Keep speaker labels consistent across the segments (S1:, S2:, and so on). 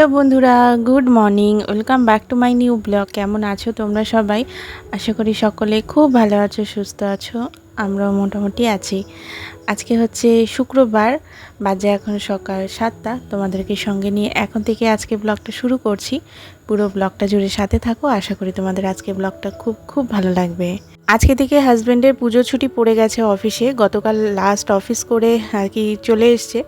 S1: Hello বন্ধুরা, good morning. Welcome back to my new blog. কেমন আছো তোমরা সবাই? আশা করি সকলে খুব ভালো আছো, সুস্থ আছো। আমরাও মোটামুটি আছি। আজকে হচ্ছে শুক্রবার, বাজে এখন সকাল সাতটা। তোমাদেরকে সঙ্গে নিয়ে এখন থেকে আজকে ব্লগটা শুরু করছি। পুরো ব্লগটা জুড়ে সাথে থাকো। আশা করি তোমাদের আজকে ব্লগটা খুব খুব ভালো লাগবে। আজকে থেকে হাজব্যান্ডের পুজো ছুটি পড়ে গেছে অফিসে। গতকাল লাস্ট অফিস করে আর কি চলে এসছে।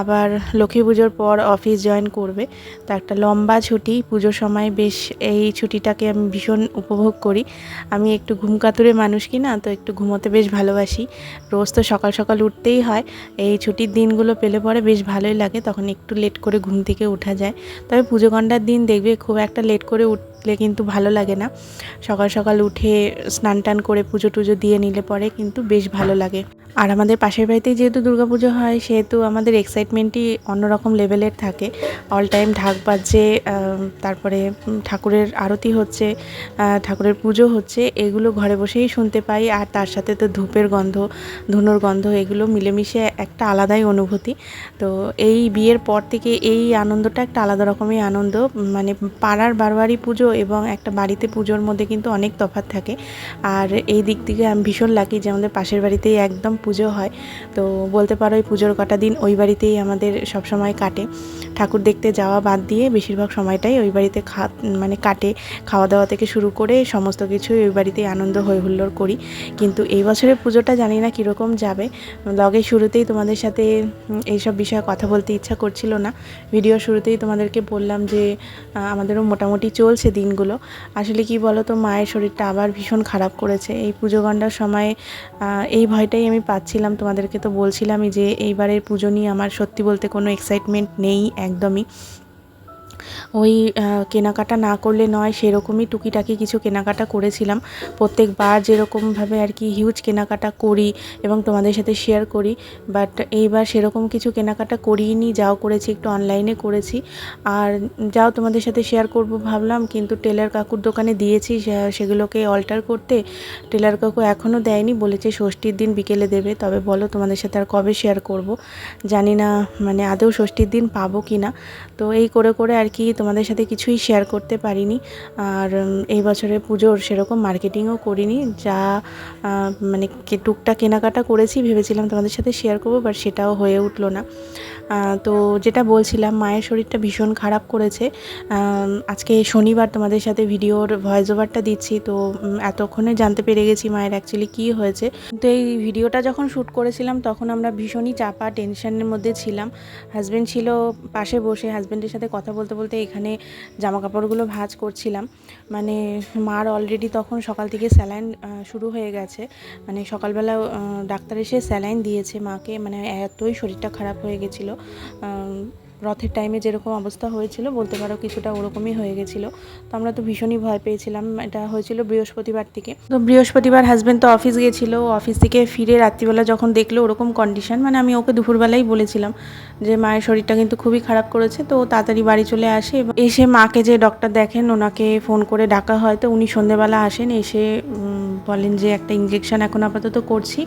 S1: আবার লক্ষ্মী পুজোর পর অফিস জয়েন করবে। তো একটা লম্বা ছুটি। পুজোর সময় বেশ এই ছুটিটাকে আমি ভীষণ উপভোগ করি। আমি একটু ঘুম কাতুরে মানুষ কি না? তো একটু ঘুমোতে বেশ ভালোবাসি। রোজ তো সকাল সকাল উঠতেই হয়। এই ছুটির দিনগুলো পেলে পরে বেশ ভালোই লাগে। তখন একটু লেট করে ঘুম থেকে ওঠা যায়। তবে পুজো ঘণ্টার দিন দেখবে খুব একটা লেট করে উঠলে কিন্তু ভালো লাগে না। সকাল সকাল উঠে স্নান টান করে পুজো টুজো দিয়ে নিলে পরে কিন্তু বেশ ভালো লাগে। আর আমাদের পাশের বাড়িতেই যেহেতু দুর্গাপুজো হয়, সেহেতু আমাদের এক্সাইটমেন্টই অন্যরকম লেভেলের থাকে। অল টাইম ঢাক বাজছে তারপরে ঠাকুরের আরতি হচ্ছে ঠাকুরের পুজো হচ্ছে, এগুলো ঘরে বসেই শুনতে পাই। আর তার সাথে তো ধূপের গন্ধ, ধুনোর গন্ধ, এগুলো মিলেমিশে একটা আলাদাই অনুভূতি। তো এই বিয়ের পর থেকে এই আনন্দটা একটা আলাদা রকমই আনন্দ। মানে পাড়ার বারবারই পুজো এবং একটা বাড়িতে পুজোর মধ্যে কিন্তু অনেক তফাৎ থাকে। আর এই দিক থেকে আমি ভীষণ লাকি যে আমাদের পাশের বাড়িতেই একদম পুজো হয়। তো বলতে পারো এই পুজোর কটা দিন ওই বাড়িতেই আমাদের সব সময় কাটে। ঠাকুর দেখতে যাওয়া বাদ দিয়ে বেশিরভাগ সময়টাই ওই বাড়িতে খা মানে কাটে। খাওয়া দাওয়া থেকে শুরু করে সমস্ত কিছুই ওই বাড়িতেই আনন্দ হই হুল্লোড় করি। কিন্তু এই বছরের পুজোটা জানি না কীরকম যাবে। লগের শুরুতেই তোমাদের সাথে এইসব বিষয়ে কথা বলতে ইচ্ছা করছিল না। ভিডিও শুরুতেই তোমাদেরকে বললাম যে আমাদেরও মোটামুটি চলছে দিনগুলো। আসলে কি বলো তো মায়ের শরীরটা আবার ভীষণ খারাপ করেছে। এই পুজো গণ্ডার সময়ে এই ভয়টাই আমি পাচ্ছিলাম। তোমাদেরকে তো বলছিলামই যে এইবারের পুজো নিয়ে আমার সত্যি বলতে কোনো এক্সাইটমেন্ট নেই একদমই। ওই কেনাকাটা না করলে নয়, সেরকমই টুকিটাকি কিছু কেনাকাটা করেছিলাম। প্রত্যেকবার যেরকমভাবে আর কি হিউজ কেনাকাটা করি এবং তোমাদের সাথে শেয়ার করি বাট এইবার সেরকম কিছু কেনাকাটা করিনি, যাও করেছি, একটু অনলাইনে করেছি। আর যাও তোমাদের সাথে শেয়ার করব ভাবলাম, কিন্তু টেলার কাকুর দোকানে দিয়েছি সেগুলোকে অল্টার করতে। টেলার কাকু এখনও দেয়নি, বলেছে ষষ্ঠীর দিন বিকেলে দেবে, তবে বলো তোমাদের সাথে আর কবে শেয়ার করব? জানি না মানে আদৌ ষষ্ঠীর দিন পাবো কি না তো এই করে করে আর কি তোমাদের সাথে কিছুই শেয়ার করতে পারিনি। আর এই বছরে পুজোর সেরকম মার্কেটিংও করিনি। যা মানে টুকটা কেনাকাটা করেছি, ভেবেছিলাম তোমাদের সাথে শেয়ার করব বাট সেটাও হয়ে উঠল না। তো যেটা বলছিলাম, মায়ের শরীরটা ভীষণ খারাপ করেছে। আজকে শনিবার তোমাদের সাথে ভিডিওর ভয়েস ওভারটা দিচ্ছি, তো এতক্ষণে জানতে পেরে গেছি মায়ের অ্যাকচুয়ালি কী হয়েছে। তো এই ভিডিওটা যখন শ্যুট করেছিলাম, তখন আমরা ভীষণই চাপা টেনশনের মধ্যে ছিলাম। হাজব্যান্ড ছিল পাশে বসে হাজব্যান্ডের সাথে কথা বলতে বলতে এখানে জামা কাপড়গুলো ভাঁজ করছিলাম। মানে মার অলরেডি তখন সকাল থেকে স্যালাইন শুরু হয়ে গেছে। মানে সকালবেলা ডাক্তার এসে স্যালাইন দিয়েছে মাকে। মানে এতই শরীরটা খারাপ হয়ে গেছিল। রথের টাইমে যেরকম অবস্থা হয়েছিল, বলতে পারো কিছুটা ওরকমই হয়ে গেছিল। তো আমরা তো ভীষণই ভয় পেয়েছিলাম, এটা হয়েছিল বৃহস্পতিবার থেকে। তো বৃহস্পতিবার হাজব্যান্ড তো অফিস গিয়েছিল অফিস থেকে ফিরে রাত্রিবেলা যখন দেখল ওরকম কন্ডিশন মানে আমি ওকে দুপুরবেলাই বলেছিলাম যে, মায়ের শরীরটা কিন্তু খুবই খারাপ করেছে, তো তাড়াতাড়ি বাড়ি চলে আসে। এসে মাকে যে ডক্টর দেখেন, ওনাকে ফোন করে ডাকা হয়। তো উনি সন্ধেবেলা আসেন, এসে বলেন যে, একটা ইঞ্জেকশন এখন আপাতত করছি।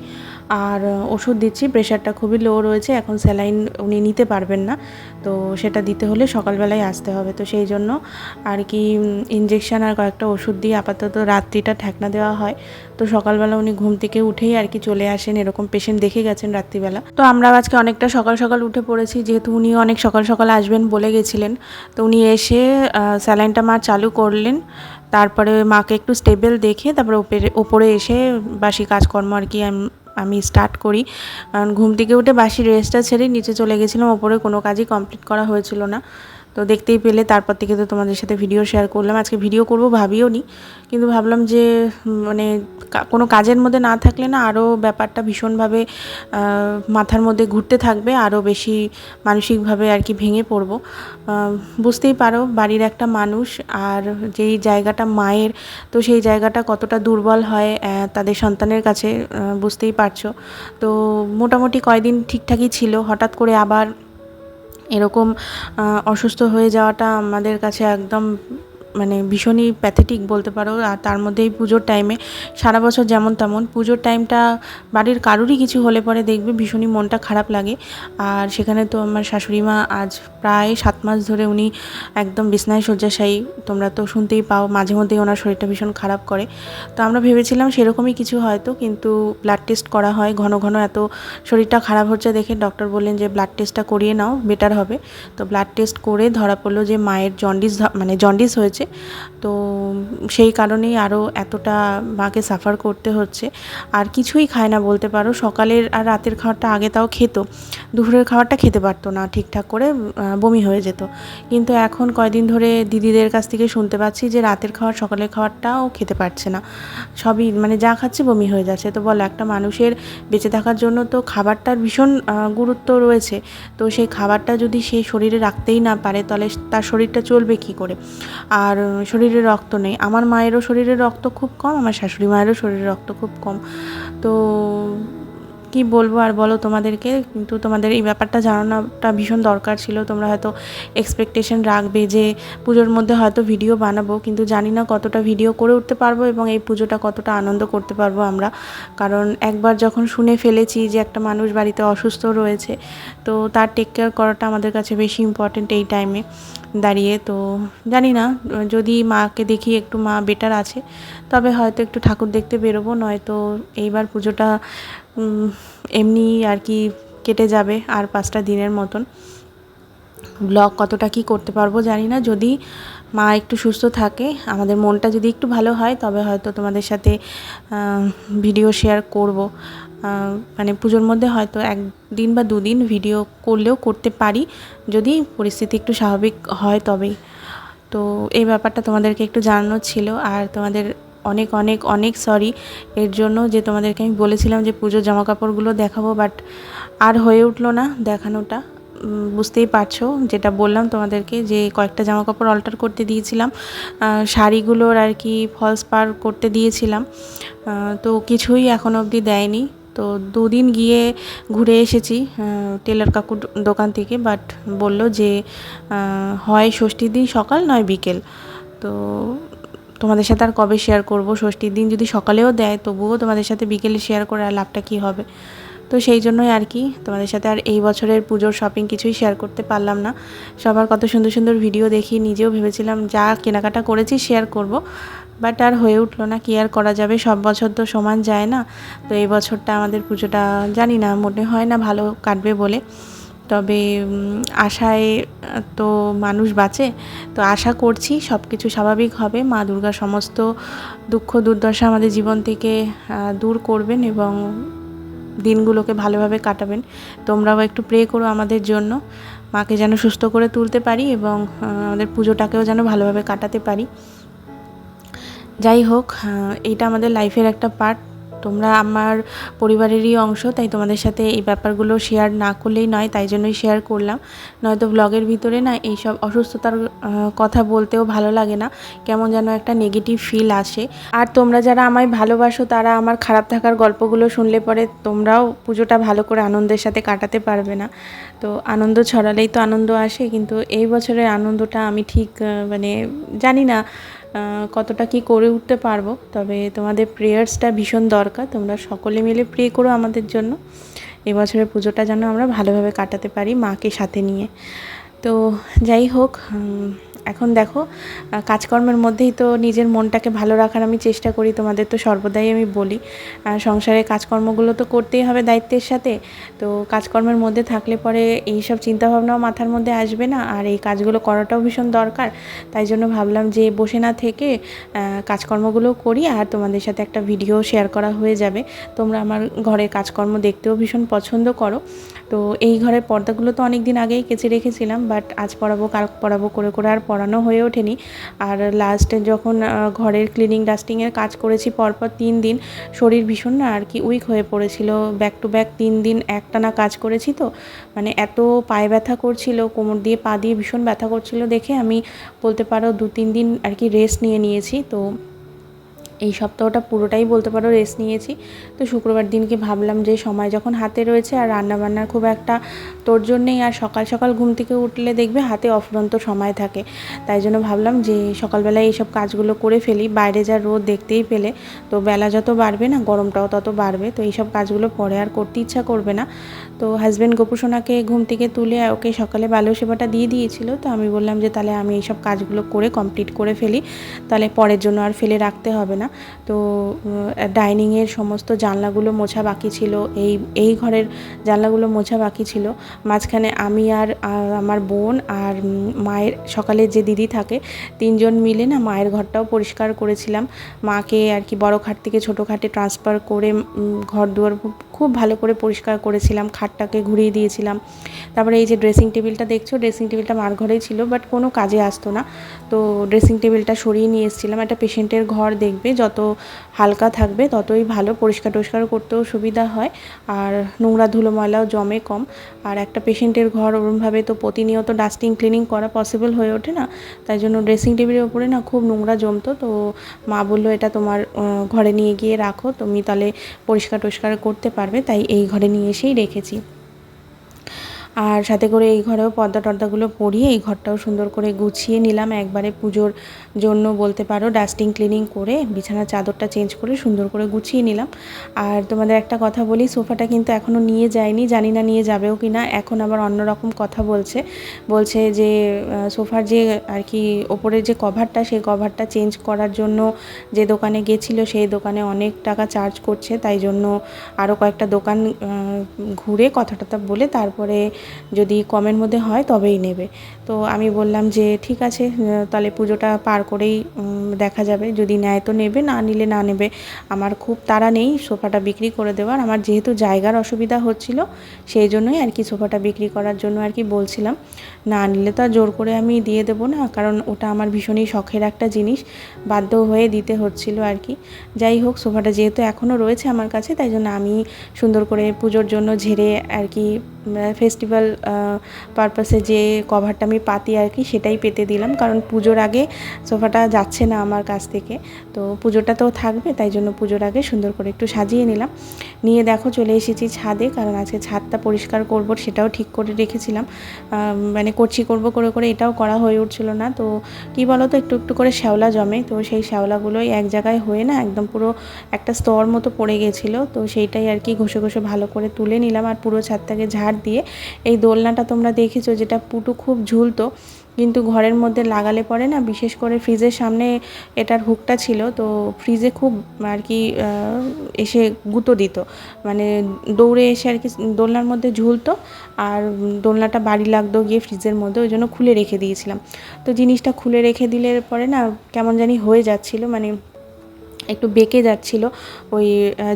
S1: আর ওষুধ দিচ্ছি প্রেশারটা খুবই লো রয়েছে, এখন স্যালাইন উনি নিতে পারবেন না। তো সেটা দিতে হলে সকালবেলায় আসতে হবে। তো সেই জন্য আর কি ইঞ্জেকশন আর কয়েকটা ওষুধ দিয়ে আপাতত রাত্রিটা ঠেকনা দেওয়া হয়। তো সকালবেলা উনি ঘুম থেকে উঠেই আর কি চলে আসেন, এরকম পেশেন্ট দেখে গেছেন রাত্রিবেলা। তো আমরা আজকে অনেকটা সকাল সকাল উঠে পড়েছি, যেহেতু উনি অনেক সকাল সকাল আসবেন বলে গেছিলেন। তো উনি এসে স্যালাইনটা মা চালু করলেন। তারপরে মাকে একটু স্টেবল দেখে, তারপরে ওপরে ওপরে এসে বাসি কাজকর্ম আর কি আম- স্টার্ট করি। কারণ ঘুম থেকে উঠে বাসি রেস্টটা ছেড়ে নিচে চলে গেছিলাম, ওপরে কোনো কাজই কমপ্লিট করা হয়েছিল না। তো দেখতেই পেলে, তারপর থেকে তো তোমাদের সাথে ভিডিও শেয়ার করলাম। আজকে ভিডিও করব, ভাবিও নি। কিন্তু ভাবলাম যে মানে কোনো কাজের মধ্যে না থাকলে না আরও ব্যাপারটা ভীষণভাবে মাথার মধ্যে ঘুরতে থাকবে আরও বেশি মানসিকভাবে আর কি ভেঙে পড়ব। বুঝতেই পারো, বাড়ির একটা মানুষ আর যেই জায়গাটা মায়ের, তো সেই জায়গাটা কতটা দুর্বল হয় তাদের সন্তানের কাছে বুঝতেই পারছ। তো মোটামুটি কয়দিন ঠিকঠাকই ছিল, হঠাৎ করে আবার এরকম অসুস্থ হয়ে যাওয়াটা আমাদের কাছে একদম মানে ভীষণই প্যাথেটিক বলতে পারো। আর তার মধ্যে এই পুজোর টাইমে সারা বছর যেমন তেমন পুজোর টাইমটা বাড়ির কারোরই কিছু হলে পরে দেখবে ভীষণই মনটা খারাপ লাগে। আর সেখানে তো আমার শাশুড়ি মা আজ প্রায় সাত মাস ধরে উনি একদম বিছনায় শয্যাশায়ী। তোমরা তো শুনতেই পাও, মাঝে মধ্যেই ওনার শরীরটা ভীষণ খারাপ করে। তো আমরা ভেবেছিলাম সেরকমই কিছু হয়তো, কিন্তু ব্লাড টেস্ট করা হয়। ঘন ঘন এত শরীরটা খারাপ হচ্ছে দেখে ডক্টর বললেন যে ব্লাড টেস্টটা করিয়ে নাও বেটার হবে। তো ব্লাড টেস্ট করে ধরা পড়ল যে, মায়ের জন্ডিস মানে জন্ডিস হয়েছে। তো সেই কারণেই আরও এতটা মাকে সাফার করতে হচ্ছে। আর কিছুই খায় না বলতে পারো। সকালের আর রাতের খাবারটা আগে তাও খেত। দুপুরের খাবারটা খেতে পারতো না ঠিকঠাক করে বমি হয়ে যেত। কিন্তু এখন কয়দিন ধরে দিদিদের কাছ থেকে শুনতে পাচ্ছি যে রাতের খাওয়ার সকালের খাবারটাও খেতে পারছে না। সবই মানে যা খাচ্ছে বমি হয়ে যাচ্ছে। তো বলো, একটা মানুষের বেঁচে থাকার জন্য তো খাবারটার ভীষণ গুরুত্ব রয়েছে। তো সেই খাবারটা যদি সে শরীরে রাখতেই না পারে, তাহলে তার শরীরটা চলবে কি করে? আর উম, শরীরে রক্ত নেই। আমার মায়েরও শরীরে রক্ত খুব কম আমার শাশুড়ি মায়েরও শরীরে রক্ত খুব কম। তো কি বলব আর বলো তোমাদেরকে, কিন্তু তোমাদের এই ব্যাপারটা জানানোটা ভীষণ দরকার ছিল। তোমরা হয়তো এক্সপেকটেশন রাখবে যে পুজোর মধ্যে হয়তো ভিডিও বানাবো, কিন্তু জানি না কতটা ভিডিও করে উঠতে পারব এবং এই পুজোটা কতটা আনন্দ করতে পারব আমরা। কারণ একবার যখন শুনে ফেলেছি যে একটা মানুষ বাড়িতে অসুস্থ রয়েছে, তো তার টেক কেয়ার করাটা আমাদের কাছে বেশি ইম্পর্টেন্ট এই টাইমে দাঁড়িয়ে। তো জানি না, যদি মাকে দেখি একটু মা বেটার আছে তবে হয়তো একটু ঠাকুর দেখতে বেরোবো, নয়তো এইবার পুজোটা এমনি আর কি কেটে যাবে আর পাঁচটা দিনের মতন। ব্লগ কতটা কি করতে পারব জানি না, যদি মা একটু সুস্থ থাকে, আমাদের মনটা যদি একটু ভালো হয়, তবে হয়তো তোমাদের সাথে ভিডিও শেয়ার করব। মানে পুজোর মধ্যে হয়তো একদিন বা দুদিন ভিডিও করলেও করতে পারি, যদি পরিস্থিতি একটু স্বাভাবিক হয় তবেই। তো এই ব্যাপারটা তোমাদেরকে একটু জানানো ছিল, আর তোমাদের অনেক অনেক অনেক সরি এর জন্য যে তোমাদেরকে আমি বলেছিলাম যে পুজোর জামা কাপড়গুলো দেখাবো বাট আর হয়ে উঠল না দেখানোটা। বুঝতেই পারছ যেটা বললাম তোমাদেরকে যে কয়েকটা জামা কাপড় অল্টার করতে দিয়েছিলাম। শাড়িগুলোর আর কি ফলস পার করতে দিয়েছিলাম। তো কিছুই এখনও অবধি দেয়নি। তো দুদিন গিয়ে ঘুরে এসেছি টেলার কাকুর দোকান থেকে বাট বলল যে হয় ষষ্ঠীর দিন সকাল নয় বিকেল। তো তোমাদের সাথে আর কবে শেয়ার করব? ষষ্ঠীর দিন যদি সকালেও দেয়, তবুও তোমাদের সাথে বিকেলে শেয়ার করে আর লাভটা কী হবে? তো সেই জন্যই আর কি, তোমাদের সাথে আর এই বছরের পুজোর শপিং কিছুই শেয়ার করতে পারলাম না। সবার কত সুন্দর সুন্দর ভিডিও দেখি, নিজেও ভেবেছিলাম যা কেনাকাটা করেছি শেয়ার করব। বাট আর হয়ে উঠল না, কি আর করা যাবে? সব বছর তো সমান যায় না। তো এই বছরটা আমাদের পুজোটা জানি না, মনে হয় না ভালো কাটবে বলে। তবে আশায়, তো মানুষ বাঁচে। তো আশা করছি সব কিছু স্বাভাবিক হবে। মা দুর্গা সমস্ত দুঃখ, দুর্দশা আমাদের জীবন থেকে দূর করবেন এবং দিনগুলোকে ভালোভাবে কাটাবেন। তোমরাও একটু প্রে করো আমাদের জন্য। মাকে যেন সুস্থ করে তুলতে পারি এবং আমাদের পুজোটাকেও যেন ভালোভাবে কাটাতে পারি। যাই হোক এইটা আমাদের লাইফের একটা পার্ট তোমরা আমার পরিবারেরই অংশ, তাই তোমাদের সাথে এই ব্যাপারগুলো শেয়ার না করলেই নয়, তাই জন্যই শেয়ার করলাম। নয়তো ব্লগের ভিতরে না এইসব অসুস্থতার কথা বলতেও ভালো লাগে না, কেমন যেন একটা নেগেটিভ ফিল আসে। আর তোমরা যারা আমায় ভালোবাসো, তারা আমার খারাপ থাকার গল্পগুলো শুনলে পরে তোমরাও পুজোটা ভালো করে আনন্দের সাথে কাটাতে পারবে না। তো আনন্দ ছড়ালেই তো আনন্দ আসে, কিন্তু এই বছরের আনন্দটা আমি ঠিক মানে জানি না কতটা কি করে উঠতে পারব, তবে তোমাদের প্রেয়ার্সটা ভীষণ দরকার। তোমরা সকলে মিলে প্রে করো আমাদের জন্য। এবছরের পুজোটা যেন আমরা ভালোভাবে কাটাতে পারি মাকে সাথে নিয়ে। তো যাই হোক এখন দেখো কাজকর্মের মধ্যেই তো নিজের মনটাকে ভালো রাখার আমি চেষ্টা করি, তোমাদের তো সর্বদাই আমি বলি। আর সংসারের কাজকর্মগুলো তো করতেই হবে দায়িত্বের সাথে, তো কাজকর্মের মধ্যে থাকলে পরে এইসব চিন্তাভাবনাও মাথার মধ্যে আসবে না, আর এই কাজগুলো করাটাও ভীষণ দরকার। তাই জন্য ভাবলাম যে বসে না থেকে কাজকর্মগুলো করি, আর তোমাদের সাথে একটা ভিডিও শেয়ার করা হয়ে যাবে। তোমরা আমার ঘরের কাজকর্ম দেখতেও ভীষণ পছন্দ করো। তো এই ঘরের পর্দাগুলো তো অনেক দিন আগেই কেচে রেখেছিলাম বাট আজ পড়াবো কাল পড়াবো করে করে আর পড়ানো হয়ে ওঠেনি। আর লাস্টে যখন ঘরের ক্লিনিং ডাস্টিংয়ের কাজ করেছি, পরপর তিন দিন শরীর ভীষণ না আর কি উইক হয়ে পড়েছিল। ব্যাক টু ব্যাক তিন দিন একটানা কাজ করেছি তো মানে এত পায়ে ব্যথা করছিল, কোমর দিয়ে পা দিয়ে ভীষণ ব্যথা করছিল দেখে আমি বলতে পারো দু তিন দিন আর কি রেস্ট নিয়ে নিয়েছি। তো এই সপ্তাহটা পুরোটাই বলতে পারো রেস্ট নিয়েছি। তো শুক্রবার দিনকে ভাবলাম যে সময় যখন হাতে রয়েছে আর রান্নাবান্নার খুব একটা তোর জন্যেই আর সকাল সকাল ঘুম থেকে উঠলে দেখবে হাতে অফুরন্ত সময় থাকে। তাই জন্য ভাবলাম যে সকালবেলায় এইসব কাজগুলো করে ফেলি। বাইরে যা রোদ দেখতেই পেলে। তো বেলা যত বাড়বে না, গরমটাও তত বাড়বে। তো এইসব কাজগুলো পরে আর করতে ইচ্ছা করবে না। তো হাজব্যান্ড গোপুসোনাকে ঘুম থেকে তুলে ওকে সকালে বাল্য সেবাটা দিয়ে দিয়েছিল। তো আমি বললাম যে তাহলে আমি এইসব কাজগুলো করে কমপ্লিট করে ফেলি। তাহলে পরের জন্য আর ফেলে রাখতে হবে না। তো ডাইনিংয়ের সমস্ত জানলাগুলো মোছা বাকি ছিল, এই এই ঘরের জানলাগুলো মোছা বাকি ছিল। মাঝখানে আমি আর আমার বোন আর মায়ের, সকালে যে দিদি থাকে, তিনজন মিলে না মায়ের ঘরটাও পরিষ্কার করেছিলাম। মাকে আর কি বড় খাট থেকে ছোটো খাটে ট্রান্সফার করে ঘর দুয়ার খুব ভালো করে পরিষ্কার করেছিলাম, খাটটাকে ঘুরিয়ে দিয়েছিলাম। তারপরে এই যে ড্রেসিং টেবিলটা দেখছ ড্রেসিং টেবিলটা মার ঘরেই ছিল বাট কোনো কাজে আসতো না। তো ড্রেসিং টেবিলটা সরিয়ে নিয়ে এসেছিলাম। একটা পেশেন্টের ঘর দেখবে, যত হালকা থাকবে, ততই ভালো। পরিষ্কার টরিষ্কার করতেও সুবিধা হয়, আর নোংরা ধুলো ময়লাও জমে কম। আর একটা পেশেন্টের ঘর ওরমভাবে তো প্রতিনিয়ত ডাস্টিং ক্লিনিং করা পসিবল হয়ে ওঠে না। তাই জন্য ড্রেসিং টেবিলের ওপরে না খুব নোংরা জমতো। তো মা বলল, এটা তোমার ঘরে নিয়ে গিয়ে রাখো। তুমি তাহলে পরিষ্কার টরিষ্কার করতে পারবে তাই এই ঘরে নিয়ে এসেই রেখেছি। আর সাথে করে এই ঘরেও পর্দা টর্দাগুলো পরিয়ে এই ঘরটাও সুন্দর করে গুছিয়ে নিলাম। একবারে পুজোর জন্য বলতে পারো, ডাস্টিং, ক্লিনিং করে, বিছানার চাদরটা চেঞ্জ করে সুন্দর করে গুছিয়ে নিলাম। আর তোমাদের একটা কথা বলি, সোফাটা কিন্তু এখনও নিয়ে যায়নি, জানি না নিয়ে যাবেও কি না এখন আবার অন্যরকম কথা বলছে। বলছে যে সোফার যে আর কি ওপরের যে কভারটা, সেই কভারটা চেঞ্জ করার জন্য যে দোকানে গেছিল, সেই দোকানে অনেক টাকা চার্জ করছে। তাই জন্য আরও কয়েকটা দোকান ঘুরে কথা টথা বলে তারপরে যদি কমের মধ্যে হয় তবেই নেবে। তো আমি বললাম যে, ঠিক আছে তাহলে পুজোটা পার করেই দেখা যাবে। যদি নেয় তো নেবে, না নিলে না নেবে। আমার খুব তাড়া নেই সোফাটা বিক্রি করে দেওয়ার। আমার যেহেতু জায়গার অসুবিধা হচ্ছিল, সেই জন্যই আর কি সোফাটা বিক্রি করার জন্য আর কি বলছিলাম। না নিলে তো আর জোর করে আমি দিয়ে দেবো না, কারণ ওটা আমার ভীষণই শখের একটা জিনিস, বাধ্য হয়ে দিতে হচ্ছিল আর কি। যাই হোক, সোফাটা যেহেতু এখনও রয়েছে আমার কাছে, তাই জন্য আমি সুন্দর করে পুজোর জন্য ঝেড়ে আর কি ফেস্টিভ্যাল পারপাসে যে কভারটা আমি পাতি আর কি, সেটাই পেতে দিলাম, কারণ পুজোর আগে সোফাটা যাচ্ছে না আমার কাছ থেকে। তো পুজোটা তো থাকবে, তাই জন্য পুজোর আগে সুন্দর করে একটু সাজিয়ে নিলাম। নিয়ে দেখো চলে এসেছি ছাদে, কারণ আজকে ছাদটা পরিষ্কার করব, সেটাও ঠিক করে রেখেছিলাম। মানে করছি, করব, করে করে এটাও করা হয়ে উঠছিল না। তো কি বলো তো একটু একটু করে শ্যাওলা জমে। তো সেই শ্যাওলাগুলোই এক জায়গায় হয়ে না একদম পুরো একটা স্তর মতো পড়ে গেছিল। তো সেইটাই আর কি ঘষে ঘষে ভালো করে তুলে নিলাম। আর পুরো ছাদটাকে ঝাড় দিয়ে এই দোলনাটা তোমরা দেখেছ, যেটা পুটু খুব ঝুলতো। কিন্তু ঘরের মধ্যে লাগালে পরে না, বিশেষ করে ফ্রিজের সামনে এটার হুকটা ছিল, তো ফ্রিজে খুব আর কি এসে গুঁতো দিত। মানে দৌড়ে এসে আর কি দোলনার মধ্যে ঝুলতো, আর দোলনাটা বাড়ি লাগতো গিয়ে ফ্রিজের মধ্যে, ওই জন্য খুলে রেখে দিয়েছিলাম। তো জিনিসটা খুলে রেখে দিলে পরে না, কেমন জানি হয়ে যাচ্ছিল মানে একটু বেঁকে যাচ্ছিল ওই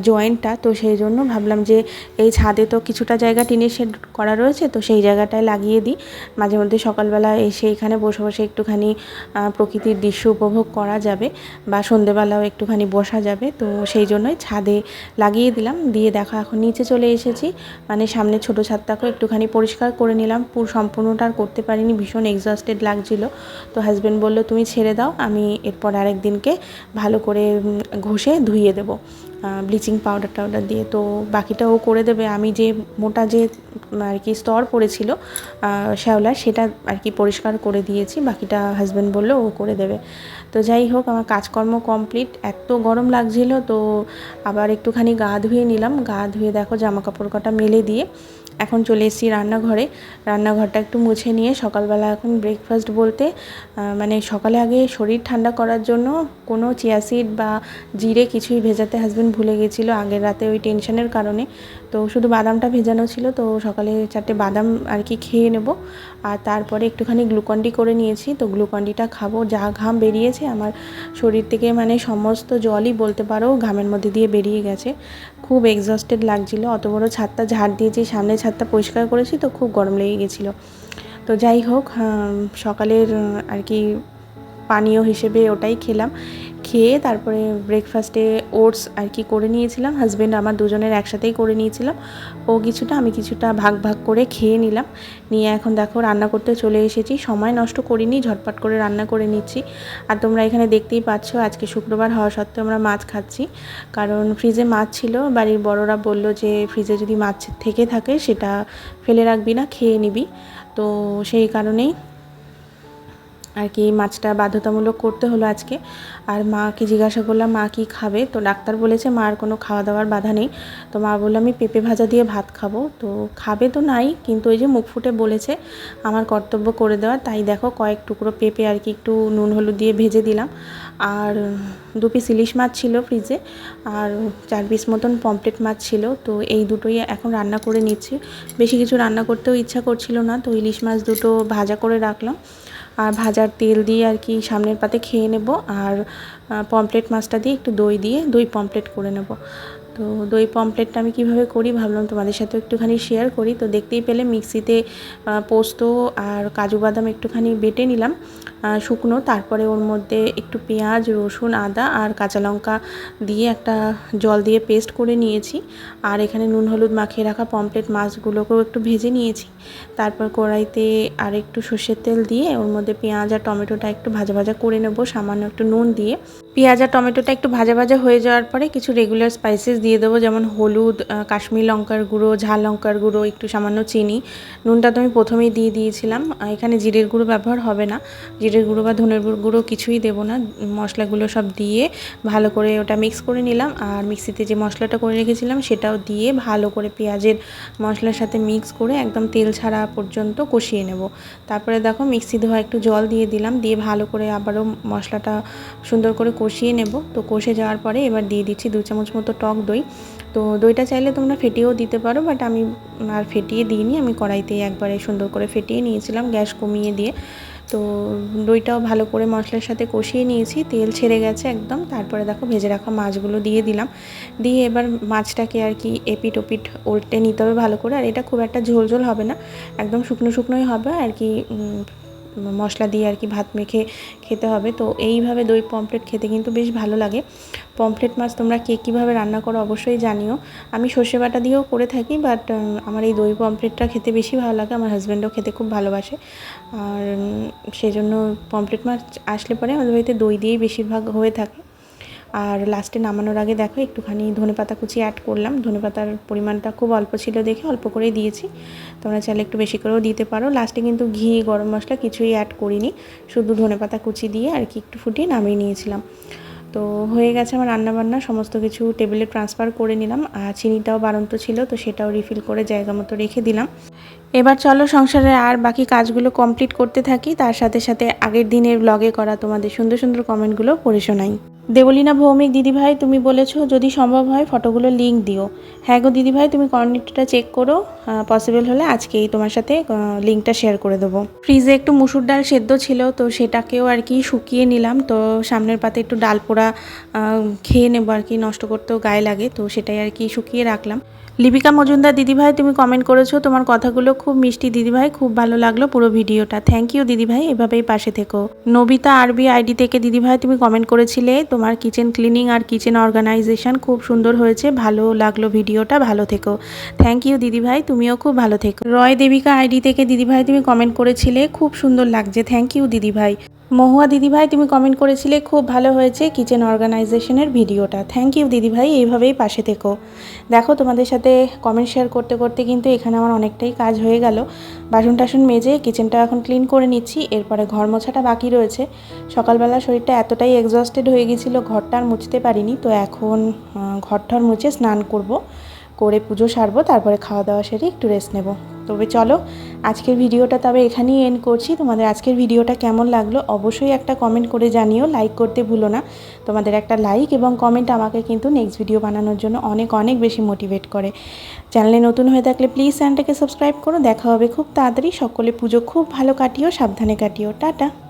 S1: জয়েন্টটা, তো সেই জন্য ভাবলাম যে এই ছাদে তো কিছুটা জায়গা টিনের শেড করা রয়েছে, তো সেই জায়গাটায় লাগিয়ে দিই। মাঝে মধ্যে সকালবেলা এসে এখানে বসে বসে একটুখানি প্রকৃতির দৃশ্য উপভোগ করা যাবে বা সন্ধেবেলাও একটুখানি বসা যাবে, তো সেই জন্যই ছাদে লাগিয়ে দিলাম। দিয়ে দেখো এখন নিচে চলে এসেছি মানে সামনে ছোটো ছাদটাকেও একটুখানি পরিষ্কার করে নিলাম। পুরো সম্পূর্ণটা আর করতে পারিনি, ভীষণ এক্সস্টেড লাগছিল। তো হাজব্যান্ড বলল, তুমি ছেড়ে দাও, আমি এরপর আরেক দিনকে ভালো করে ঘষে ধুইয়ে দেবো। ব্লিচিং পাউডার টাউডার দিয়ে তো বাকিটা ও করে দেবে। আমি যে মোটা যে আর কি স্তর পড়েছিল আহ, শ্যাওলার সেটা আর কি পরিষ্কার করে দিয়েছি। বাকিটা হাজব্যান্ড বলল ও করে দেবে। তো যাই হোক আমার কাজকর্ম কমপ্লিট এত গরম লাগছিল তো আবার একটুখানি গা ধুয়ে নিলাম। গা ধুয়ে দেখো জামা কাপড় কটা মেলে দিয়ে। এখন চলে এসেছি রান্নাঘরে। রান্নাঘরটা একটু মুছে নিয়ে সকালবেলা এখন ব্রেকফাস্ট বলতে মানে সকালে আগে শরীর ঠান্ডা করার জন্য কোনো চিয়াসিড বা জিরে কিছুই ভেজাতে হাজব্যান্ড ভুলে গেছিল আগের রাতে ওই টেনশনের কারণে। তো শুধু বাদামটা ভেজানো ছিল, তো সকালে চারটে বাদাম আর কি খেয়ে নেব। আর তারপরে একটুখানি গ্লুকন্ডি করে নিয়েছি, তো গ্লুকন্ডিটা খাব। যা ঘাম বেরিয়েছে আমার শরীর থেকে মানে সমস্ত জলই বলতে পারো ঘামের মধ্যে দিয়ে বেরিয়ে গেছে। খুব এক্সস্টেড লাগছিল, অত বড় ছাদটা ঝাড় দিয়েছি, সামনে ছাদটা পরিষ্কার করেছি, তো খুব গরম লেগে গেছিল। তো যাই হোক সকালের আর কি পানীয় হিসেবে ওটাই খেলাম। খেয়ে তারপরে ব্রেকফাস্টে ওটস আর কি করে নিয়েছিলাম। হাজব্যান্ড আমার দুজনের একসাথেই করে নিয়েছিলাম ও কিছুটা, আমি কিছুটা ভাগ ভাগ করে খেয়ে নিলাম। নিয়ে এখন দেখো রান্না করতে চলে এসেছি। সময় নষ্ট করিনি, ঝটপট করে রান্না করে নিচ্ছি। আর তোমরা এখানে দেখতেই পাচ্ছ, আজকে শুক্রবার হওয়া সত্ত্বেও আমরা মাছ খাচ্ছি। কারণ ফ্রিজে মাছ ছিল, বাড়ির বড়রা বলল যে ফ্রিজে যদি মাছ থেকে থাকে, সেটা ফেলে রাখবি না, খেয়ে নিবি। তো সেই কারণেই আর কি মাছটা বাধ্যতামূলক করতে হলো আজকে। আর মাকে জিজ্ঞাসা করলাম, মা কি খাবে? তো ডাক্তার বলেছে মার কোনো খাওয়া দাওয়ার বাধা নেই। তো মা বলল, আমি পেঁপে ভাজা দিয়ে ভাত খাব। তো খাবে তো নাই, কিন্তু ওই যে মুখ ফুটে বলেছে, আমার কর্তব্য করে দেওয়া। তাই দেখো কয়েক টুকরো পেঁপে আর কি একটু নুন হলুদ দিয়ে ভেজে দিলাম। আর দু পিস ইলিশ মাছ ছিল ফ্রিজে, আর চার পিস মতন পমপ্লেট মাছ ছিল। তো এই দুটোই এখন রান্না করে নিচ্ছি। বেশি কিছু রান্না করতেও ইচ্ছা করছিল না, তো ইলিশ মাছ দুটো ভাজা করে রাখলাম। আর ভাজার তেল দিয়ে আর কি সামনের পাতে খেয়ে নেব আর পমপ্লেট মাছটা দিয়ে একটু দই দিয়ে দই পমপ্লেট করে নেব। তো দই পমপ্লেটটা আমি কীভাবে করি ভাবলাম তোমাদের সাথে একটুখানি শেয়ার করি। তো দেখতেই পেলে মিক্সিতে পোস্ত আর কাজু বাদাম একটুখানি বেটে নিলাম। শুকনো। তারপরে ওর মধ্যে একটু পেঁয়াজ, রসুন, আদা আর কাঁচা লঙ্কা দিয়ে একটা জল দিয়ে পেস্ট করে নিয়েছি। আর এখানে নুন হলুদ মাখিয়ে রাখা পমপ্লেট মাছগুলোকেও একটু ভেজে নিয়েছি। তারপর কড়াইতে আর একটু সর্ষের তেল দিয়ে ওর মধ্যে পেঁয়াজ আর টমেটোটা একটু ভাজা ভাজা করে নেব, সামান্য একটু নুন দিয়ে। পেঁয়াজ আর টমেটোটা একটু ভাজা ভাজা হয়ে যাওয়ার পরে কিছু রেগুলার স্পাইসেস দিয়ে দেবো, যেমন হলুদ কাশ্মীর লঙ্কার গুঁড়ো, ঝাল লঙ্কার গুঁড়ো, একটু সামান্য চিনি। নুনটা তো আমি প্রথমেই দিয়ে দিয়েছিলাম। এখানে জিরের গুঁড়ো ব্যবহার হবে না। জিরের গুঁড়ো বা ধনের গুঁড়ো কিছুই দেবো না। মশলাগুলো সব দিয়ে ভালো করে ওটা মিক্স করে নিলাম। আর মিক্সিতে যে মশলাটা করে রেখেছিলাম, সেটাও দিয়ে ভালো করে পেঁয়াজের মশলার সাথে মিক্স করে একদম তেল ছাড়া পর্যন্ত কষিয়ে নেব। তারপরে দেখো মিক্সি ধোয়া একটু জল দিয়ে দিলাম। দিয়ে ভালো করে আবারও মশলাটা সুন্দর করে কষিয়ে নেব। তো কষে যাওয়ার পরে এবার দিয়ে দিচ্ছি দু চামচ মতো টক দই। তো দইটা চাইলে তোমরা ফেটিয়েও দিতে পারো বাট আমি আর ফেটিয়ে দিইনি। আমি কড়াইতেই একবারে সুন্দর করে ফেটিয়ে নিয়েছিলাম গ্যাস কমিয়ে দিয়ে। তো দইটাও ভালো করে মশলার সাথে কষিয়ে নিয়েছি। তেল ছেড়ে গেছে একদম। তারপরে দেখো ভেজে রাখা মাছগুলো দিয়ে দিলাম। দিয়ে এবার মাছটাকে আর কি এপিট ওপিট উল্টে নিতে হবে ভালো করে। আর এটা খুব একটা ঝোল ঝোল হবে না। একদম শুকনো শুকনোই হবে। আর কি মশলা দিয়ে আর কি ভাত মেখে খেতে হবে। তো এইভাবে দই পমফ্লেট খেতে কিন্তু বেশ ভালো লাগে। পমফ্লেট মাছ তোমরা কে কীভাবে রান্না করো অবশ্যই জানিও। আমি সর্ষে বাটা দিয়েও করে থাকি বাট আমার এই দই পমফ্লেটটা খেতে বেশি ভালো লাগে। আমার হাজব্যান্ডও খেতে খুব ভালোবাসে। আর সেই জন্য পমপ্লেট মাছ আসলে পরে আমাদের বাড়িতে দই দিয়েই বেশিরভাগ হয়ে থাকে। আর লাস্টে নামানোর আগে দেখো একটুখানি ধনে পাতা কুচি অ্যাড করলাম। ধনে পাতার পরিমাণটা খুব অল্প ছিল দেখে অল্প করেই দিয়েছি। তোমরা চাইলে একটু বেশি করেও দিতে পারো। লাস্টে কিন্তু ঘি, গরম মশলা কিছুই অ্যাড করিনি। শুধু ধনে পাতা কুচি দিয়ে আর কি একটু ফুটিয়ে নামিয়ে নিয়েছিলাম। তো হয়ে গেছে আমার রান্নাবান্না। সমস্ত কিছু টেবিলে ট্রান্সফার করে নিলাম। আর চিনিটাও বাড়ন্ত ছিল, তো সেটাও রিফিল করে জায়গা মতো রেখে দিলাম। এবার চলো সংসারে আর বাকি কাজগুলো কমপ্লিট করতে থাকি। তার সাথে সাথে আগের দিনের ব্লগে করা তোমাদের সুন্দর সুন্দর কমেন্টগুলো পড়ে শোনাই। দেবলীনা ভৌমিক, দিদিভাই তুমি বলেছ, যদি সম্ভব হয় ফটোগুলো লিঙ্ক দিও। হ্যাঁ গো দিদিভাই, তুমি কোয়ান্টিটিটা চেক করো পসিবল হলে আজকেই তোমার সাথে লিঙ্কটা শেয়ার করে দেবো। ফ্রিজে একটু মুসুর ডাল সেদ্ধ ছিল, তো সেটাকেও আর কি শুকিয়ে নিলাম, তো সামনের পাতে একটু ডাল পোড়া খেয়ে নেব আর কি, নষ্ট করতেও গায়ে লাগে, তো সেটাই আর কি শুকিয়ে রাখলাম। লিপিকা মজুমদার, দিদিভাই তুমি কমেন্ট করেছ, তোমার কথাগুলো খুব মিষ্টি দিদিভাই, খুব ভালো লাগল পুরো ভিডিওটা। থ্যাংক ইউ দিদিভাই, এভাবেই পাশে থেকো। নবিতা আরবি আইডি থেকে দিদিভাই, তুমি কমেন্ট করেছিলে তোমার কিচেন ক্লিনিং আর কিচেন অর্গানাইজেশন খুব সুন্দর হয়েছে। ভালো লাগল ভিডিওটা, ভালো থেকো। থ্যাংক ইউ দিদিভাই, তুমিও খুব ভালো থেকো। রয় দেবিকা আইডি থেকে দিদিভাই, তুমি কমেন্ট করেছিলে, খুব সুন্দর লাগছে। থ্যাংক ইউ দিদিভাই। মহুয়া দিদিভাই, তুমি কমেন্ট করেছিলে, খুব ভালো হয়েছে কিচেন অর্গানাইজেশনের ভিডিওটা। থ্যাংক ইউ দিদিভাই, এইভাবেই পাশে থেকো। দেখো, তোমাদের সাথে কমেন্ট শেয়ার করতে করতে কিন্তু এখানে আমার অনেকটাই কাজ হয়ে গেল। বাসন টাসন মেজে কিচেনটা এখন ক্লিন করে নিচ্ছি, এরপরে ঘর মোছাটা বাকি রয়েছে। সকালবেলা শরীরটা এতটাই এক্সস্টেড হয়ে গেছিল ঘরটা আর মুছতে পারিনি, তো এখন ঘরটার মুছে স্নান করব, করে পুজো সারবো, তারপরে খাওয়া দাওয়া সেরে একটু রেস্ট নেব। তবে চলো, আজকের ভিডিওটা তবে এখানেই এন্ড করছি। তোমাদের আজকের ভিডিওটা কেমন লাগল অবশ্যই একটা কমেন্ট করে জানিও লাইক করতে ভুলো না। তোমাদের একটা লাইক এবং কমেন্ট আমাকে কিন্তু নেক্সট ভিডিও বানানোর জন্য অনেক অনেক বেশি মোটিভেট করে। চ্যানেলে নতুন হয়ে থাকলে প্লিজ চ্যানেলটাকে সাবস্ক্রাইব করো। দেখা হবে খুব তাড়াতাড়ি। সকলে পুজো খুব ভালো কাটিও, সাবধানে কাটিও। টাটা।